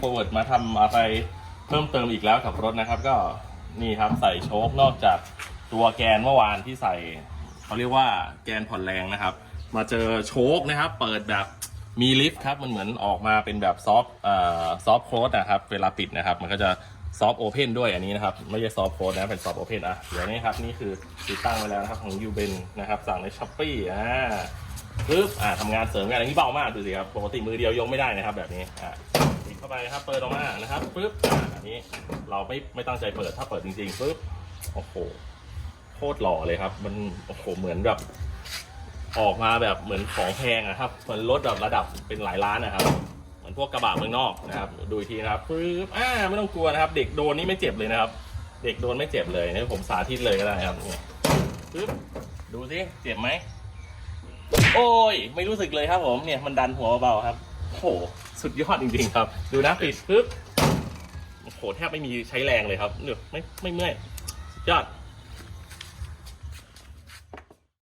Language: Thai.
forward มาทำอะไรเพิ่มเติมอีกแล้วกับรถนะครับ ก็นี่ครับใส่โชค นอกจากตัวแกนเมื่อวานที่ใส่เขาเรียกว่าแกนผ่อนแรงนะครับ มาเจอโชคนะครับ เปิดแบบมีลิฟต์ครับมันเหมือนออกมาเป็นแบบซอฟเอ่อซอฟโค้ดนะครับ เวลาปิดนะครับ มันก็จะซอฟโอเพนด้วยอันนี้นะครับ ไม่ใช่ซอฟโค้ดนะเป็นซอฟโอเพนอะเดี๋ยวนี้ครับนี่คือติดตั้งไว้แล้วนะครับของยูเบนนะครับสั่งในช้อปปี้อ่า ปึ๊บอ่าทำงานเสริมกันอันนี้เบามากดูสิครับปกติมือเดียวยกไม่ได้นะครับ แบบนี้อ่าติดเข้าไปนะครับเปิดออกมานะครับปึ๊บอ่าอันนี้เราไม่ไม่ตั้งใจเปิดถ้าเปิดจริงๆปึ๊บโอ้โหโคตรหล่อเลยครับ มันโอ้โหเหมือนแบบออกมาแบบเหมือนของแพงอะครับเหมือนรถแบบระดับเป็นหลายล้านนะครับเหมือนพวกกระบะเมืองนอกนะครับดูอีกทีนะครับปึ๊บอ่าไม่ต้องกลัวนะครับ เด็กโดนนี่ไม่เจ็บเลยนะครับ เด็กโดนไม่เจ็บเลยนี่ผมสาธิตเลยก็ได้ครับปึ๊บดูสิเจ็บไหม โอ้ย ไม่รู้สึกเลยครับผมเนี่ยมันดันหัวเบาๆครับโหสุดยอดจริงๆครับ ดูนะปิดปึ๊บโอ้โหแทบไม่มีใช้แรงเลยครับเนี่ยไม่ไม่เมื่อยสุดยอด